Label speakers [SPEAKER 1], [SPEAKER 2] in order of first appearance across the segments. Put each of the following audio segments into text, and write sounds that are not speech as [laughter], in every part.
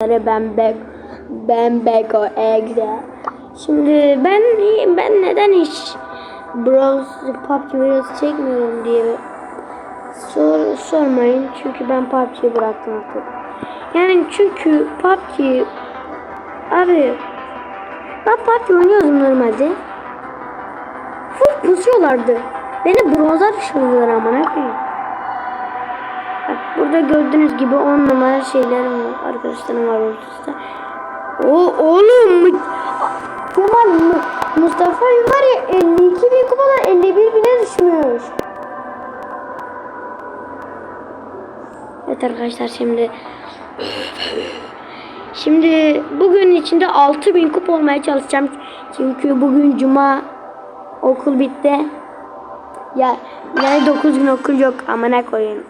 [SPEAKER 1] Ben Bek ben Beko Egze. Şimdi ben ben neden hiç Bros PUBG videosu çekmiyorum diye sor, sormayın çünkü ben PUBG'yi bıraktım artık. Yani çünkü PUBG abi ben PUBG oynuyordum normalde. Full pusuyorlardı. Beni bronza düşürdüler ama ne koyayım. Burada gördüğünüz gibi 10 numara şeyler var. Arkadaşlarım var ortada. O oğlum Kemal Mu- Mustafa var ya 52 bin kupadan 51 bine düşmüş. Evet arkadaşlar şimdi Şimdi bugün içinde 6000 kupa olmaya çalışacağım. Çünkü bugün cuma okul bitti. Ya yani 9 gün okul yok amına koyayım.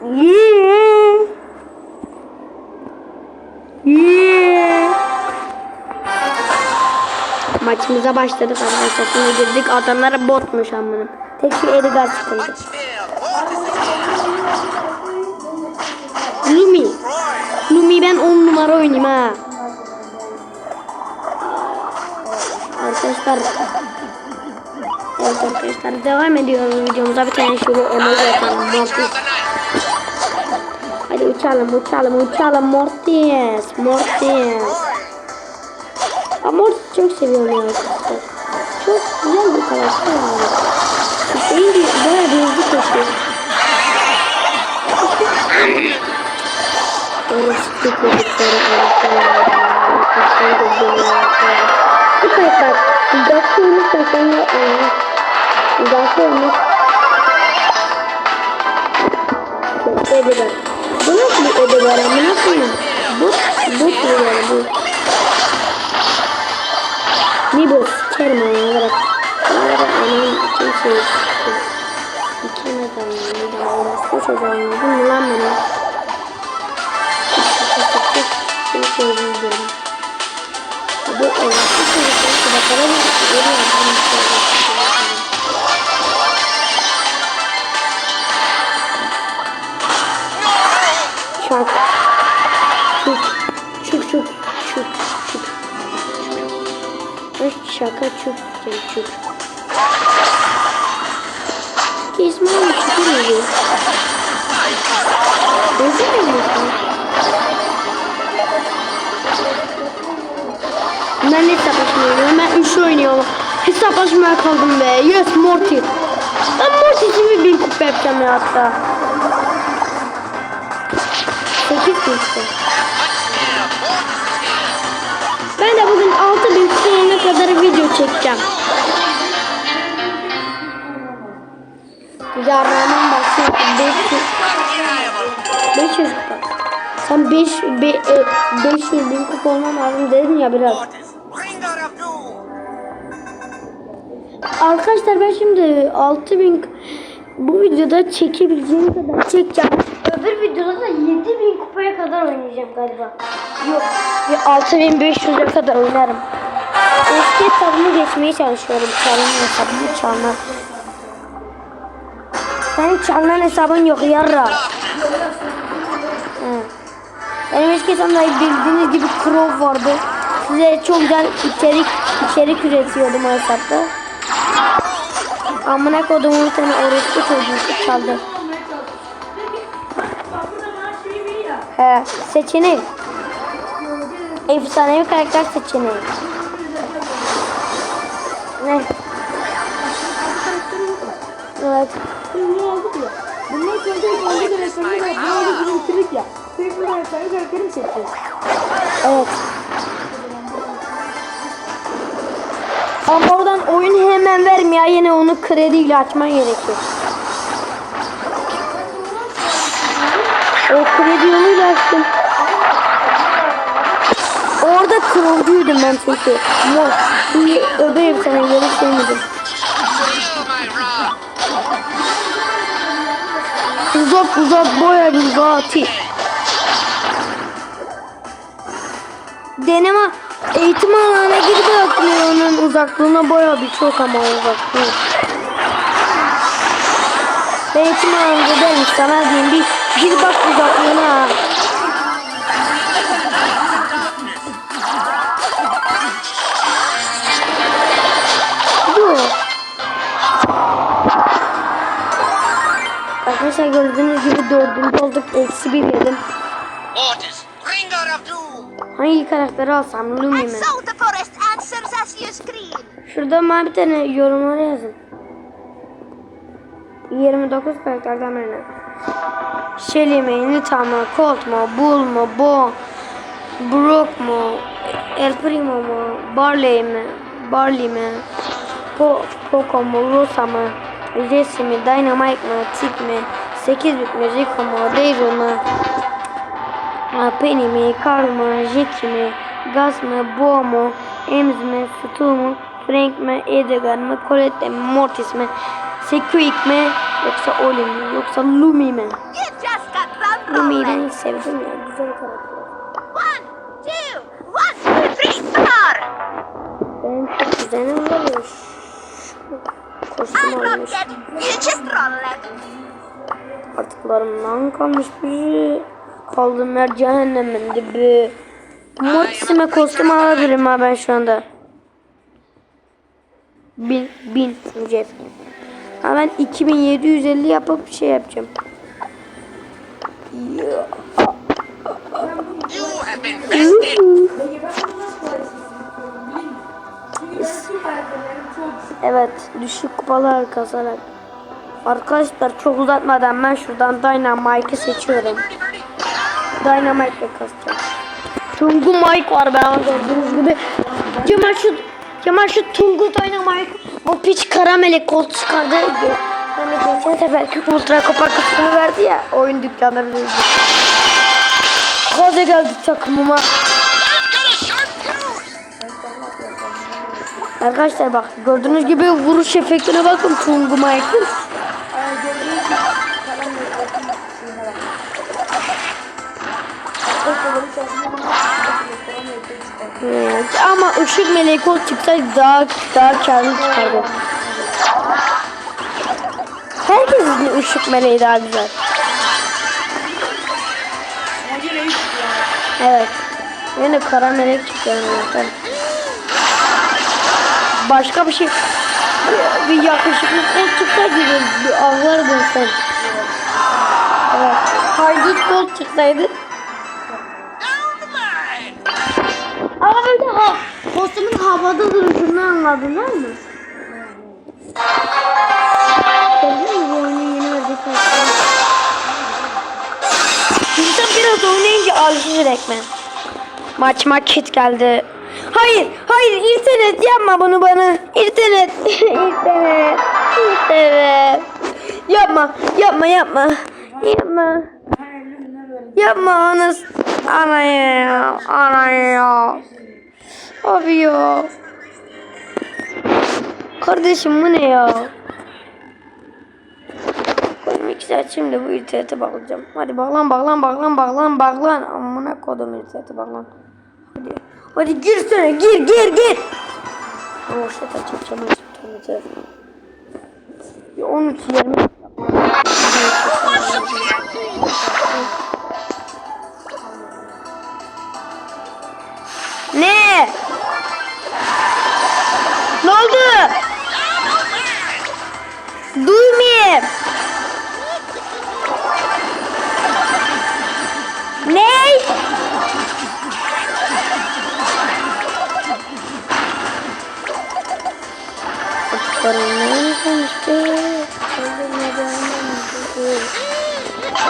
[SPEAKER 1] Yeah. Yeah. Maçımıza başladık arkadaşlar. Şimdi girdik. Adamlara botmuş amına. Tek şu Edgar çıkıldı. Lumi. Lumi ben 10 numara oynayayım ha. Arkadaşlar Evet arkadaşlar devam ediyoruz videomuza bir tane şöyle emoji Hadi uçalım uçalım uçalım Mortis Mortis Ben Mortis çok seviyorum ya arkadaşlar Çok güzel bir karakter yani Hüseyin de bayağı bir hızlı koşuyor Orası çok çocukları Bu karakter Uzakta olursa sonra Uzakta olmak Çok ödeber Bu bir ödeber ama nasıl ya? Bu, bu mu yani bu? Ne bu? Sikerim ona bırak. Bunları anam için şey İki ne zaman ne zaman orası çocuğa anladın mı lan beni? Şimdi söyleyeceğim. Bu orası çocuğa bakalım. Çak. Şaka çuk. Çuk çuk. İsmail ediyor. Özür dilerim. Ben hesaplaşma oynuyorum. Ben üçlü oynuyorum. Hesaplaşmaya kaldım be. Yes Morty. Ben Morty'si bir bin kupa yapacağım ya hatta. 8 bin kupa. Kadar video çekeceğim. Yarrağımın baksana 500 500 kupa. Sen 5 be, e, 500 bin kupa lazım dedin ya biraz. Arkadaşlar ben şimdi 6000 bu videoda çekebileceğim kadar çekeceğim. Öbür videoda da 7000 kupaya kadar oynayacağım galiba. Yok. Ve 6500'e kadar oynarım. Eski hesabımı geçmeye çalışıyorum. Çalma hesabımı çalma. Senin çalman hesabın yok yarra. He. Benim eski hesabımda bildiğiniz gibi Crow vardı. Size çok güzel içerik içerik üretiyordum o hesapta. Amına kodumun seni orospu çocuğu çaldı. He, seçenek. Efsanevi karakter seçeneği. Evet.
[SPEAKER 2] Ne oldu ya? Bunlar kendi kendi karakterini bizim trik ya. Trik bu karakterini karakteri mi?
[SPEAKER 1] Evet. Ama oradan oyun hemen vermiyor. Yine onu krediyle açman gerekiyor. O kredi açtım. Orada krovduydum ben çünkü. Mor. Şimdi öbür efsaneleri sevmedim. Uzak uzak boya bir zati. Deneme eğitim alanına gidip bakmıyor onun uzaklığına boya bir çok ama uzaklığı. Eğitim alanında derim sana diyeyim bir gir bak uzaklığına. Arkadaşlar gördüğünüz gibi dördüncü olduk. Eksi bir yedim. Hangi karakteri alsam? Lumi mi? Şurada bana bir tane yorumları yazın. 29 karakterden birine. Shelly mi, Nita mı, Colt mu, Bull mu, Bo, Brook mu, El Primo mu, Barley mi, Barley mi, Po, Poco mu, Rosa mı, Jesse mi, Dynamite mi, Tick mi, 8 bit Rico mu, Daryl mu, Ha, Penny mi, Carl mı, Jackie mi, Gus mı, Bo mu, Ems mi, Stu mu, Frank mi, Edgar mı, Colette mi, Mortis mi, Sequik mi, yoksa Oli mi, yoksa Lumi mi? Lumi'yi ben sevdim ya, güzel karakter.
[SPEAKER 3] One, two, one, two, three, four.
[SPEAKER 1] Benim çok güzelim var Kostüm
[SPEAKER 3] it.
[SPEAKER 1] Artıklarımdan kalmış bir Kaldığım yer cehennemin dibi. Mortis'ime kostüm alabilirim ha ben şu anda. Bin, bin Jeff. Ha ben 2750 yapıp bir şey yapacağım. Ya. Evet düşük kupalar kazarak. Arkadaşlar çok uzatmadan ben şuradan Dynamite'ı seçiyorum. Dynamite'le kasacağım. Tungu Mike var ben gördüğünüz gibi. Cemal şu Cemal şu Tungu Dynamite o piç kara melek kol çıkardı. Hani geçen seferki ultra kupa kısmını verdi ya oyun dükkanları dedi. Gaza geldi takımıma. Arkadaşlar bak gördüğünüz gibi vuruş efektine bakın Tungu Mike'ın.
[SPEAKER 2] Gördüğünüz gibi falan bir bakın şeyine bak. Arkadaşlar benim şansıma bana gösteremiyor, şey çıkar.
[SPEAKER 1] Evet, ama ışık meleği kol çıksaydı daha daha karlı çıkardı. Herkesin ışık meleği daha güzel. Evet. Yine kara melek çıkıyor zaten. Başka bir şey bir, yakışıklı kol çıksaydı bir avlardın sen. Evet. Haydut kol çıksaydı. Ama böyle ha, kostümün havada duruşunu anladınız mı? İnsan biraz oynayınca alışır ekmen. Maç market geldi. Hayır, hayır internet yapma bunu bana. İnternet, [laughs] internet, internet. Yapma, yapma, yapma. Yapma.
[SPEAKER 2] Ben 50 binden verdim.
[SPEAKER 1] Yapma anas. Ana ya. Ana ya. Abi ya. Kardeşim bu ne ya? İki saat şimdi bu internete bağlayacağım. Hadi bağlan bağlan bağlan bağlan bağlan. Amına kodum internete bağlan. Hadi. Girsene gir gir gir. Oh shit açacağım açacağım. Ya 13 20.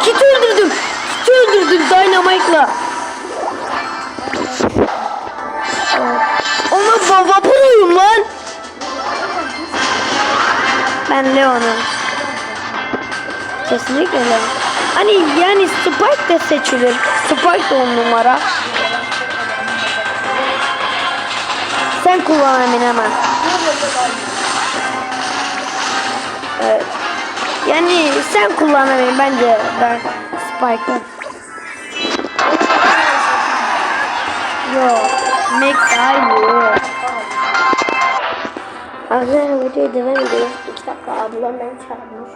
[SPEAKER 1] Kit öldürdüm. Kit öldürdüm Dynamite'la. Ama baba proyum lan. Ben Leon'um. Kesinlikle Leon. Hani yani Spike de seçilir. Spike de on numara. Sen kullan emin hemen. Yani sen kullan emin bence ben Spike'ı. Yok. Mac daha iyi. Arkadaşlar videoyu devam ediyoruz. İki dakika ablam beni çağırmış.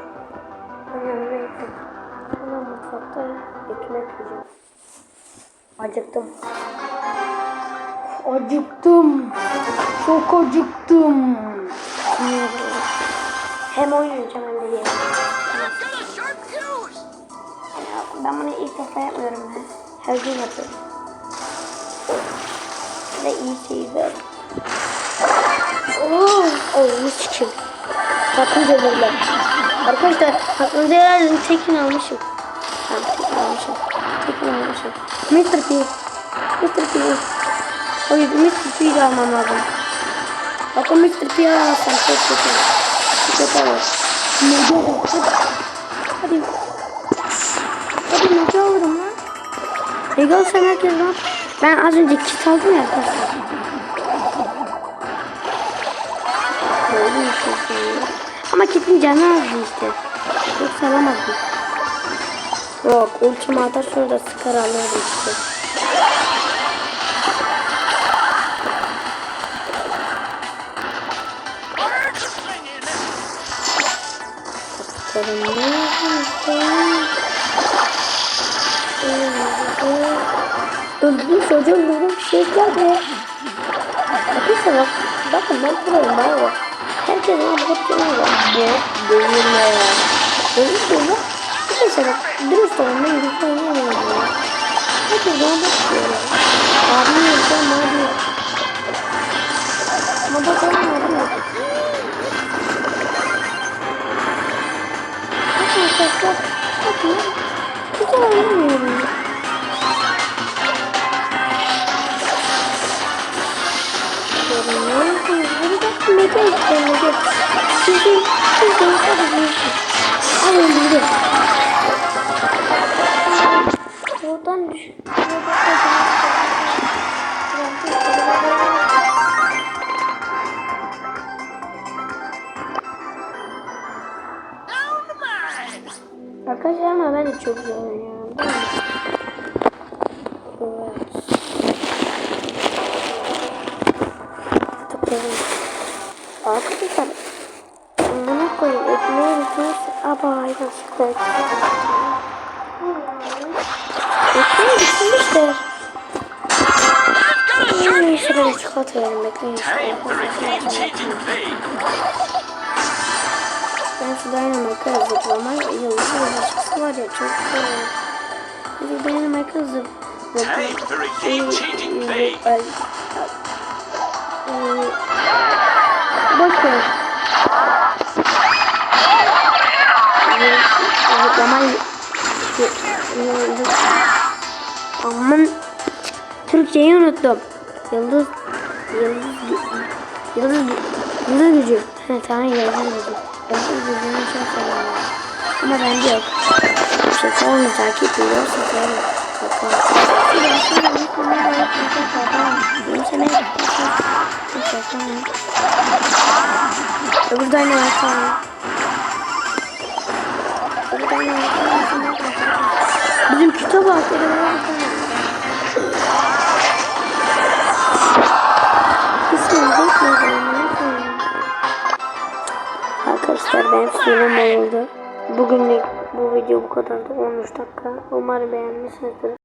[SPEAKER 1] Ben yanına gittim. Sonra mutfakta ekmek yiyeceğim. Acıktım. Acıktım. Çok acıktım. Hem oynayacağım hem de yemek.
[SPEAKER 4] I've got a sharp fuse!
[SPEAKER 1] ya. Ben bunu ilk defa yapmıyorum ben. Her gün yapıyorum. Ve iyi seyirler. Oh, oh, çıkın. Hakkınızı verirler. Arkadaşlar hakkınızı verirler. Tekin almışım. Tamam, tekin almışım. Tekin almışım. Mr. P. Mr. P. Hayır, Mr. P'yi de almam lazım. Bakın Mr. P'yi alamazsam çok kötü. Çok kötü olur. Hadi. Hadi. Mega alırım lan. Mega alsam herkes lan. Ben az önce kit aldım ya şey. Ama kitin canı azdı işte. Yoksa alamazdım. Yok ultimi atar sonra da sıkar alırdı işte. Öldürdüm çocuğu öldürdüm şey geldi. Arkadaşlar bak, bakın ben buradayım bana bak. Herkes bana bakıp duruyor. Ne? Delirme ya. Delirme ya. Arkadaşlar bak dürüst olun ben oynayamıyorum ya. Herkes bana bakıyor. Abim yok ben yok. Ama bak oğlum abi yok. Güzel oynamıyorum ya. Oradan düş.
[SPEAKER 4] Down the mine.
[SPEAKER 1] Arkadaşlar ama ben de çok güzel Yerim. Bekleyin. Ben şu Dynamite'a zıplama yolcu başkası var ya çok güzel. Hadi Dynamite'a zıplama.
[SPEAKER 4] Time for a clean sheet and fade.
[SPEAKER 1] Bakın. Zıplamayı... Aman Türkçeyi unuttum. Yıldız Yıldız Yıldız Yıldız gücü. He tamam yıldız gücü. Yıldız gücünü çok seviyorum. Ama bende yok. İşte onu takip ediyorsa söyle. Bakalım. Bir de aslında bir konu var. Bir de bakalım. Benim sana yapacağım. Hiç yapamam. Öbür de ne var falan. Öbür de ne var. Bizim kitap aklımda. İsmini bekliyorum. Arkadaşlar ben sürem oldu. Bugünlük bu video bu kadardı. 13 dakika. Umarım beğenmişsinizdir.